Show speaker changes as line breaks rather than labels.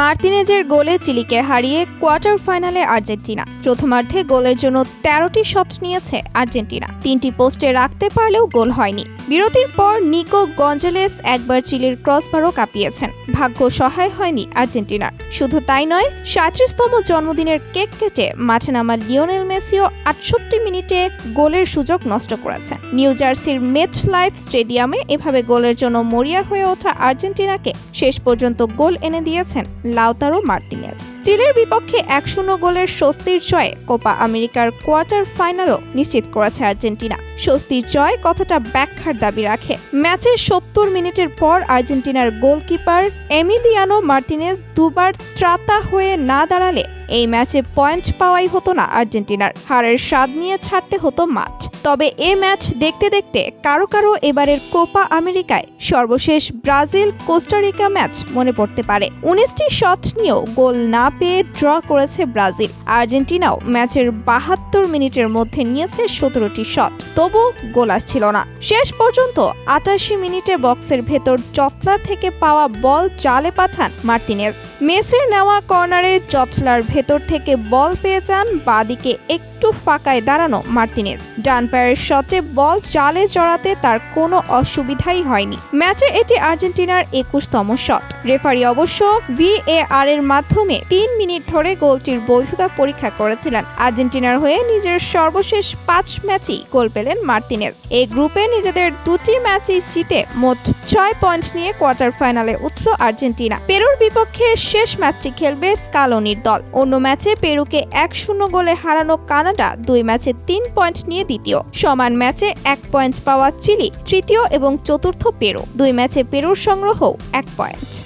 মার্তিনেজের গোলে চিলিকে হারিয়ে কোয়ার্টার ফাইনালে আর্জেন্টিনা। প্রথমার্ধে গোলের জন্য তেরোটি শট নিয়েছে আর্জেন্টিনা। তিনটি পোস্টে রাখতে পারলেও গোল হয়নি। বিরতির পর নিকো গঞ্জেলেস একবার চিলির ক্রসবারও কাঁপিয়েছেন। ভাগ্য সহায় হয়নি আর্জেন্টিনার। শুধু তাই নয়, সাঁত্রিশতম জন্মদিনের কেক কেটে মাঠে নামা লিওনেল মেসিও আটষট্টি মিনিটে গোলের সুযোগ নষ্ট করেছেন নিউ জার্সির মেট লাইফ স্টেডিয়ামে এভাবে গোলের জন্য মরিয়া হয়ে ওঠা আর্জেন্টিনাকে শেষ পর্যন্ত গোল এনে দিয়েছেন লাউতারো মার্তিনেজ চিলের বিপক্ষে এক শূন্য গোলের স্বস্তির জয়ে কোপা আমেরিকার কোয়ার্টার ফাইনালও নিশ্চিত করেছে আর্জেন্টিনা। স্বস্তির জয় কথাটা ব্যাখ্যার দাবি রাখে। ম্যাচের সত্তর মিনিটের পর আর্জেন্টিনার গোলকিপার এমিলিয়ানো মার্টিনেজ দুবার ত্রাতা হয়ে না দাঁড়ালে এই ম্যাচে পয়েন্ট পাওয়াই হতো না আর্জেন্টিনার। হারের স্বাদ নিয়ে ছাড়তে হতো মাঠ। তবে এ ম্যাচ দেখতে দেখতে কারও কারও এবারের কোপা আমেরিকায় সর্বশেষ ব্রাজিল কোস্টারিকা ম্যাচ মনে পড়তে পারে। উনিশটি শট নিয়েও গোল না পেয়ে ড্র করেছে ব্রাজিল। আর্জেন্টিনাও ম্যাচের বাহাত্তর মিনিটের মধ্যে নিয়েছে সতেরোটি শট। তবু গোল আসছিল না। শেষ পর্যন্ত আটাশি মিনিটে বক্সের ভেতর জটলা থেকে পাওয়া বল চালে পাঠান মার্টিনেজ। মেসির নেওয়া কর্নারে জটলার ভেতর থেকে বল পেয়ে যান, বাদিকে একটু ফাঁকায় দাঁড়ানো মার্টিনেজ। ডান পায়ের শটে বল জালে জড়াতে তার কোনো অসুবিধাই হয়নি। ম্যাচে এটি আর্জেন্টিনার একুশতম শট। রেফারি অবশ্য ভিএআর এর মাধ্যমে তিন মিনিট ধরে গোলটির বৈধতা পরীক্ষা করেছিলেন। আর্জেন্টিনার হয়ে নিজের সর্বশেষ পাঁচ ম্যাচেই গোল পেলেন মার্টিনেজ। এই গ্রুপে নিজেদের দুটি ম্যাচই জিতে মোট ছয় পয়েন্ট নিয়ে কোয়ার্টার ফাইনালে উঠল আর্জেন্টিনা। পেরুর বিপক্ষে শেষ ম্যাচটি খেলবে স্কালোনির দল। অন্য ম্যাচে পেরুকে এক শূন্য গোলে হারানো কানাডা দুই ম্যাচে তিন পয়েন্ট নিয়ে দ্বিতীয়। সমান ম্যাচে এক পয়েন্ট পাওয়া চিলি, তৃতীয় এবং চতুর্থ পেরো। দুই ম্যাচে পেরোর সংগ্রহ এক পয়েন্ট।